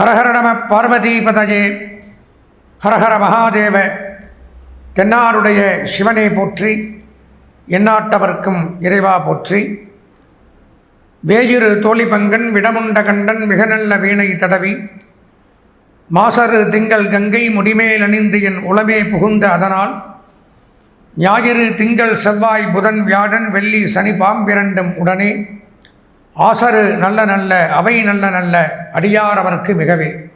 ஹரஹர நம ஹரஹர மகாதேவ தென்னாருடைய சிவனை போற்றி எந்நாட்டவர்க்கும் இறைவா போற்றி. வேயிரு தோழிபங்கன் விடமுண்ட கண்டன் மிக நல்ல வீணை தடவி. மாசரு திங்கள் கங்கை முடிமேல் அணிந்து என் உளமே புகுந்த அதனால். ஞாயிறு திங்கள் செவ்வாய் புதன் வியாழன் வெள்ளி சனி பாம்பிரண்டும் உடனே. ஆசரு நல்ல நல்ல அவை நல்ல நல்ல அடியாரவர்க்கு மிகவே.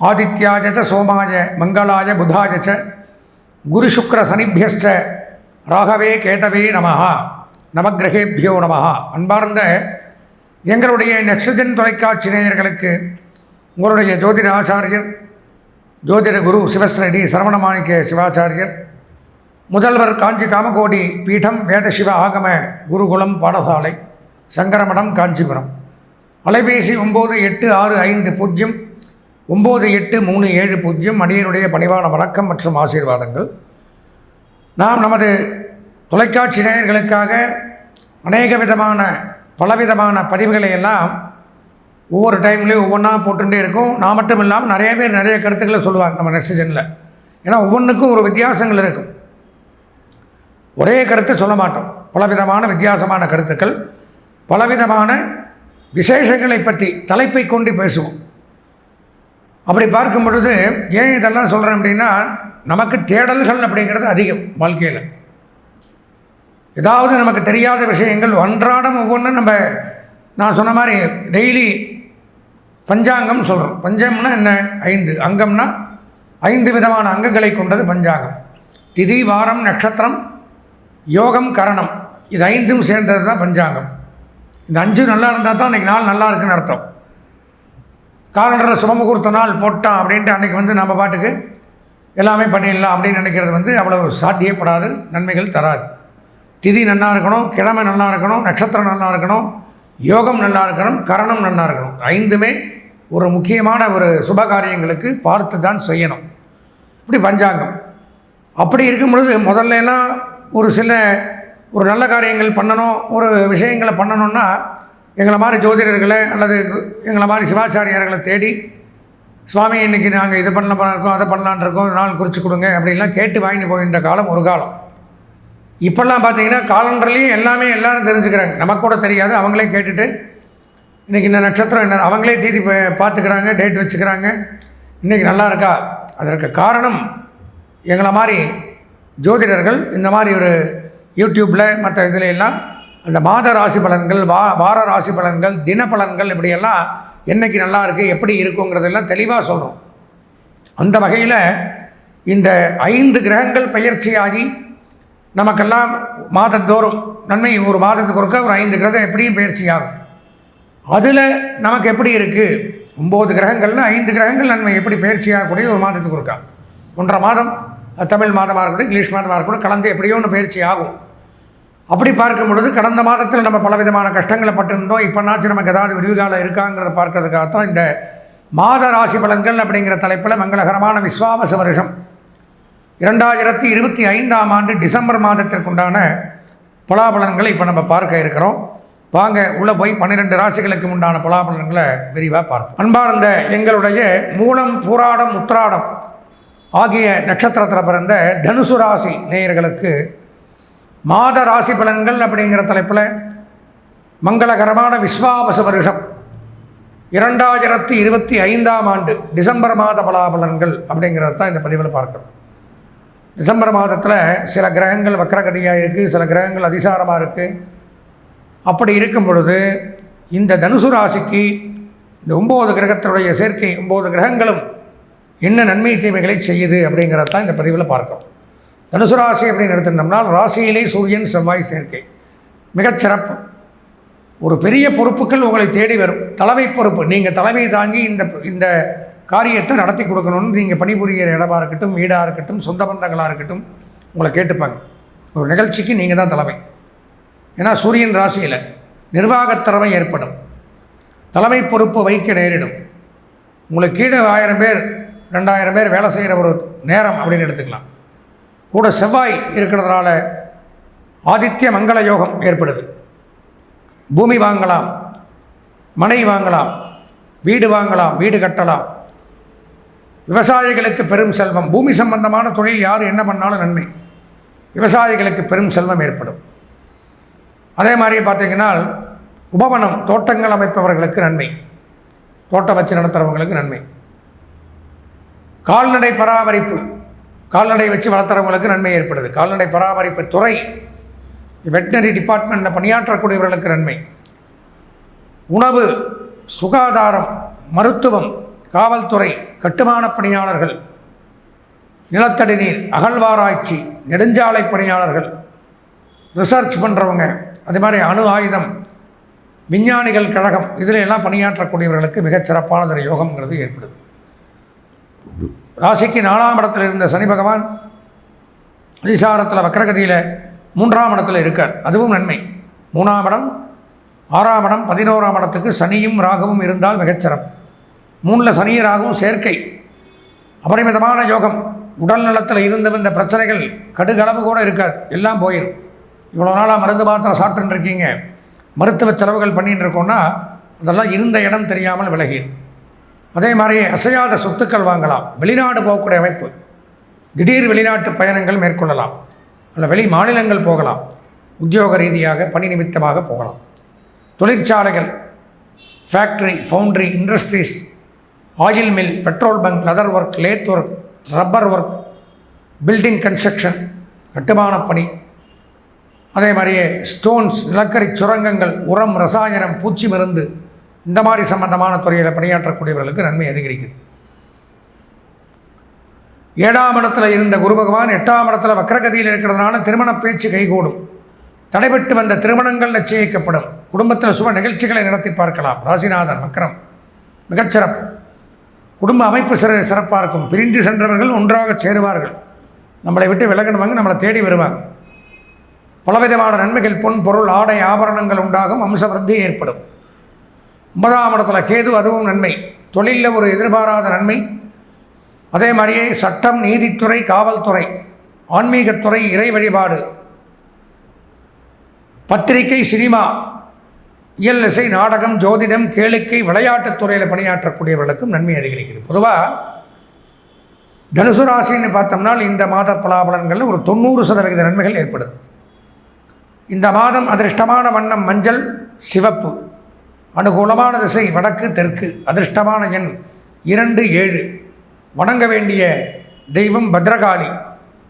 ஆதித்யாஜ சோமாய மங்களாய புதாய குரு சுக்ர சனிபியஸ்ட ராகவே கேதவே நமஹா நமக்கிரகேபியோ நமஹா. அன்பார்ந்த எங்களுடைய நெக்ஸஜன் தொலைக்காட்சி நேயர்களுக்கு உங்களுடைய ஜோதிட ஆச்சாரியர் ஜோதிட குரு சிவஸ்ரடி சரவணமாணிக்க சிவாச்சாரியர் முதல்வர் காஞ்சி காமகோடி பீடம் வேதசிவ ஆகம குருகுலம் பாடசாலை. சங்கரமடம் காஞ்சிபுரம். அலைபேசி ஒம்பது எட்டு ஆறு ஐந்து பூஜ்ஜியம் ஒம்பது எட்டு மூணு ஏழு பூஜ்ஜியம் அடியனுடைய பணிவான வணக்கம் மற்றும் ஆசீர்வாதங்கள். நாம் நமது தொலைக்காட்சி நேயர்களுக்காக அநேக விதமான பலவிதமான பதிவுகளை எல்லாம் ஒவ்வொரு டைம்லேயும் ஒவ்வொன்றா போட்டுகிட்டே இருக்கும். நான் மட்டும் இல்லாமல் நிறைய பேர் நிறைய கருத்துக்களை சொல்லுவாங்க நம்ம நெக்ஸ்ட் ஏன்னா ஒவ்வொன்றுக்கும் ஒரு வித்தியாசங்கள் இருக்கும். ஒரே கருத்து சொல்ல மாட்டோம். பலவிதமான வித்தியாசமான கருத்துக்கள். பலவிதமான விசேஷங்களை பற்றி தலைப்பை கொண்டு பேசுவோம். அப்படி பார்க்கும் பொழுது ஏன் இதெல்லாம் சொல்கிறேன் அப்படின்னா நமக்கு தேடல்கள் அப்படிங்கிறது அதிகம் வாழ்க்கையில். ஏதாவது நமக்கு தெரியாத விஷயங்கள் அன்றாடம் ஒவ்வொன்றும் நம்ம நான் சொன்ன மாதிரி டெய்லி பஞ்சாங்கம் சொல்கிறோம் பஞ்சம்னா என்ன? ஐந்து. அங்கம்னா ஐந்து விதமான அங்கங்களை கொண்டது பஞ்சாங்கம். திதி வாரம் நட்சத்திரம் யோகம் கரணம். இது ஐந்தும் சேர்ந்தது தான் பஞ்சாங்கம். இந்த அஞ்சு நல்லா இருந்தால் தான் அன்றைக்கி நாள் நல்லா இருக்குன்னு அர்த்தம். காலண்டரில் சுபமுகூர்த்த நாள் போட்டான் அப்படின்ட்டு அன்றைக்கி வந்து நம்ம பாட்டுக்கு எல்லாமே பண்ணிடலாம் அப்படின்னு நினைக்கிறது வந்து அவ்வளோ சாத்தியப்படாது நன்மைகள் தராது. திதி நல்லா இருக்கணும் கிழமை நல்லா இருக்கணும் நட்சத்திரம் நல்லா இருக்கணும் யோகம் நல்லா இருக்கணும் கரணம் நல்லா இருக்கணும். ஐந்துமே ஒரு முக்கியமான ஒரு சுப காரியங்களுக்கு பார்த்து தான் செய்யணும். இப்படி பஞ்சாங்கம். அப்படி இருக்கும் பொழுது முதல்ல எல்லாம் ஒரு சில ஒரு நல்ல காரியங்கள் பண்ணணும் ஒரு விஷயங்களை பண்ணணும்னா எங்களை மாதிரி ஜோதிடர்களை அல்லது எங்களை மாதிரி சிவாச்சாரியார்களை தேடி சுவாமி இன்றைக்கி நாங்கள் இது பண்ண இருக்கோம் அதை பண்ணலான் இருக்கோம் நாள் குறித்து கொடுங்க அப்படின்லாம் கேட்டு வாங்கிட்டு போகின்ற காலம் ஒரு காலம். இப்போல்லாம் பார்த்தீங்கன்னா காலண்டர்லேயும் எல்லாமே எல்லோரும் தெரிஞ்சுக்கிறாங்க. நமக்கு கூட தெரியாது அவங்களே கேட்டுட்டு இன்றைக்கி இந்த நட்சத்திரம் என்ன? அவங்களே தீதி பார்த்துக்கிறாங்க டேட் வச்சுக்கிறாங்க. இன்றைக்கி நல்லா இருக்கா? அதற்கு காரணம் எங்களை மாதிரி ஜோதிடர்கள் இந்த மாதிரி ஒரு யூடியூப்பில் மற்ற இதில் எல்லாம் அந்த மாத ராசி பலன்கள் வா வார ராசி பலன்கள் தின பலன்கள் இப்படியெல்லாம் என்றைக்கு நல்லா இருக்குது எப்படி இருக்குங்கிறதெல்லாம் தெளிவாக சொல்கிறோம் அந்த வகையில் இந்த ஐந்து கிரகங்கள் பயிற்சியாகி நமக்கெல்லாம் மாதந்தோறும் நன்மை ஒரு மாதத்துக்கு ஒருக்க ஒரு ஐந்து கிரகம் எப்படியும் பயிற்சியாகும். அதில் நமக்கு எப்படி இருக்குது ஒம்பது கிரகங்கள்னு ஐந்து கிரகங்கள் நன்மை எப்படி பயிற்சியாகக்கூடிய ஒரு மாதத்துக்கு ஒருக்கா. ஒன்றரை மாதம் தமிழ் மாதமாக இருக்கட்டும் இங்கிலீஷ் மாதமாக இருக்கட்டும் கலந்து எப்படியோ ஒன்று பயிற்சி ஆகும் அப்படி பார்க்கும் பொழுது கடந்த மாதத்தில் நம்ம பலவிதமான கஷ்டங்களை பட்டிருந்தோம். இப்போனாச்சும் நமக்கு ஏதாவது விடுவிகாலம் இருக்காங்கிறத பார்க்கறதுக்காகத்தான் இந்த மாத ராசி பலன்கள் அப்படிங்கிற தலைப்பில் மங்களகரமான விஸ்வாமச வருஷம். இரண்டாயிரத்தி இருபத்தி ஐந்தாம் ஆண்டு டிசம்பர் மாதத்திற்குண்டான பலாபலன்களை இப்போ நம்ம பார்க்க இருக்கிறோம். வாங்க உள்ளே போய் பன்னிரெண்டு ராசிகளுக்கு உண்டான பலாபலன்களை விரிவாக பார்ப்போம். அன்பார்ந்த எங்களுடைய மூலம் பூராடம் உத்திராடம் ஆகிய நட்சத்திரத்தில் பிறந்த தனுசு ராசி நேயர்களுக்கு மாத ராசி பலன்கள் அப்படிங்கிற தலைப்பில் மங்களகரமான விஸ்வாபச வருஷம். இரண்டாயிரத்தி இருபத்தி ஐந்தாம் ஆண்டு டிசம்பர் மாத பலாபலன்கள் அப்படிங்கிறது தான் இந்த பதிவில் பார்க்குறோம். டிசம்பர் மாதத்தில் சில கிரகங்கள் வக்கரகதியாக இருக்குது சில கிரகங்கள் அதிசாரமாக இருக்குது அப்படி இருக்கும் பொழுது இந்த தனுசு ராசிக்கு இந்த ஒம்பது கிரகத்தினுடைய சேர்க்கை ஒம்பது கிரகங்களும் என்ன நன்மை தீமைகளை செய்யுது அப்படிங்கிறத தான் இந்த பதிவில் பார்க்கிறோம். தனுசு ராசி அப்படின்னு எடுத்துட்டோம்னால் ராசியிலே சூரியன் செவ்வாய் சேர்க்கை. மிகச்சிறப்பு ஒரு பெரிய பொறுப்புகள் உங்களை தேடி வரும். தலைமை பொறுப்பு. நீங்கள் தலைமை தாங்கி இந்த இந்த காரியத்தை நடத்தி கொடுக்கணும்னு நீங்கள் பணிபுரிகிற இடமாக இருக்கட்டும் வீடாக இருக்கட்டும் சொந்த பந்தங்களாக இருக்கட்டும் உங்களை கேட்டுப்பாங்க. ஒரு நிகழ்ச்சிக்கு நீங்கள் தான் தலைமை. ஏன்னா சூரியன் ராசியில் நிர்வாகத்திறமை ஏற்படும். தலைமை பொறுப்பு வைக்க நேரிடும். உங்களுக்கு கீழே ஆயிரம் பேர் ரெண்டாயிரம் பேர் வேலை செய்கிற ஒரு நேரம் அப்படின்னு எடுத்துக்கலாம். கூட செவ்வாய் இருக்கிறதுனால ஆதித்ய மங்கள யோகம் ஏற்படுது. பூமி வாங்கலாம் மனை வாங்கலாம் வீடு வாங்கலாம் வீடு கட்டலாம். விவசாயிகளுக்கு பெரும் செல்வம். பூமி சம்பந்தமான தொழில் யார் என்ன பண்ணாலும் நன்மை. விவசாயிகளுக்கு பெரும் செல்வம் ஏற்படும். அதே மாதிரி பார்த்தீங்கன்னா உபவனம் தோட்டங்கள் அமைப்பவர்களுக்கு நன்மை. தோட்டம் வச்சு நடத்துகிறவங்களுக்கு நன்மை. கால்நடை பராமரிப்பு கால்நடை வச்சு வளர்த்துறவங்களுக்கு நன்மை ஏற்படுது. கால்நடை பராமரிப்பு துறை வெட்டினரி டிபார்ட்மெண்ட்டில் பணியாற்றக்கூடியவர்களுக்கு நன்மை. உணவு சுகாதாரம் மருத்துவம் காவல்துறை கட்டுமான பணியாளர்கள் நிலத்தடி நீர் அகழ்வாராய்ச்சி நெடுஞ்சாலை பணியாளர்கள் ரிசர்ச் பண்ணுறவங்க அது மாதிரி அணு ஆயுதம் விஞ்ஞானிகள் கழகம் இதில் எல்லாம் பணியாற்றக்கூடியவர்களுக்கு மிகச் சிறப்பானதொரு யோகம்ங்கிறது ஏற்படுது. ராசிக்கு நாலாம் இடத்துல இருந்த சனி பகவான் அதிசாரத்தில் வக்கரகதியில் மூன்றாம் இடத்துல இருக்கார். அதுவும் நன்மை. மூணாம் இடம் ஆறாம் இடம் பதினோராம் இடத்துக்கு சனியும் ராகவும் இருந்தால் மிகச்சிறப்பு மூணில் சனியும் ராகவும் சேர்க்கை. அபரிமிதமான யோகம். உடல் நலத்தில் இருந்து வந்த பிரச்சனைகள் கடுகளவு கூட இருக்காது. எல்லாம் போயிடும் இவ்வளோ நாளாக மருந்து மாத்திரை சாப்பிட்டுன்னு இருக்கீங்க. மருத்துவ செலவுகள் பண்ணிட்டு இருக்கோன்னா அதெல்லாம் இருந்த இடம் தெரியாமல் விலகிடும் அதே மாதிரி அசையாத சொத்துக்கள் வாங்கலாம். வெளிநாடு போகக்கூடிய அமைப்பு. திடீர் வெளிநாட்டு பயணங்கள் மேற்கொள்ளலாம். அல்ல வெளி மாநிலங்கள் போகலாம். உத்தியோக ரீதியாக பணி நிமித்தமாக போகலாம். தொழிற்சாலைகள் factory foundry industries oil mill petrol bunk leather work lathe work rubber work building construction கட்டுமானப் பணி. அதே மாதிரியே ஸ்டோன்ஸ் நிலக்கரி சுரங்கங்கள் உரம் ரசாயனம் பூச்சி மருந்து இந்த மாதிரி சம்பந்தமான துறையில் பணியாற்றக்கூடியவர்களுக்கு நன்மை அதிகரிக்குது. ஏழாம் இடத்துல இருந்த குரு பகவான் எட்டாம் இடத்துல வக்கரகதியில் இருக்கிறதுனால திருமண பேச்சு கைகூடும். தடைபட்டு வந்த திருமணங்கள் நிச்சயிக்கப்படும். குடும்பத்தில் சுப நிகழ்ச்சிகளை நடத்தி பார்க்கலாம். ராசிநாதன் வக்கரம் மிகச்சிறப்பு. குடும்ப அமைப்பு சிற சிறப்பாக இருக்கும். பிரிந்து சென்றவர்கள் ஒன்றாக சேருவார்கள். நம்மளை விட்டு விலகணுவாங்க நம்மளை தேடி வருவாங்க. பலவிதமான நன்மைகள் பொன் பொருள் ஆடை ஆபரணங்கள் உண்டாகும். அம்சவருத்தி ஏற்படும். ஒன்பதாம் இடத்துல கேது அதுவும் நன்மை. தொழிலில் ஒரு எதிர்பாராத நன்மை. அதே மாதிரியே சட்டம் நீதித்துறை காவல்துறை ஆன்மீகத்துறை இறை வழிபாடு பத்திரிகை சினிமா இயல் இசை நாடகம் ஜோதிடம் கேளிக்கை விளையாட்டுத் துறையில் பணியாற்றக்கூடியவர்களுக்கும் நன்மை அதிகரிக்கிறது. பொதுவாக தனுசு ராசின்னு பார்த்தோம்னால் இந்த மாத பலாபலன்களில் ஒரு தொண்ணூறு சதவிகித நன்மைகள் ஏற்படுது. இந்த மாதம் அதிர்ஷ்டமான வண்ணம் மஞ்சள் சிவப்பு. அனுகூலமான திசை வடக்கு தெற்கு. அதிர்ஷ்டமான எண் இரண்டு ஏழு. வணங்க வேண்டிய தெய்வம் பத்ரகாளி.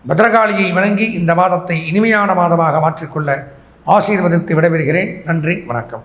பத்ரகாளியை வணங்கி இந்த மாதத்தை இனிமையான மாதமாக மாற்றிக்கொள்ள ஆசீர்வதித்து விடைபெறுகிறேன். நன்றி வணக்கம்.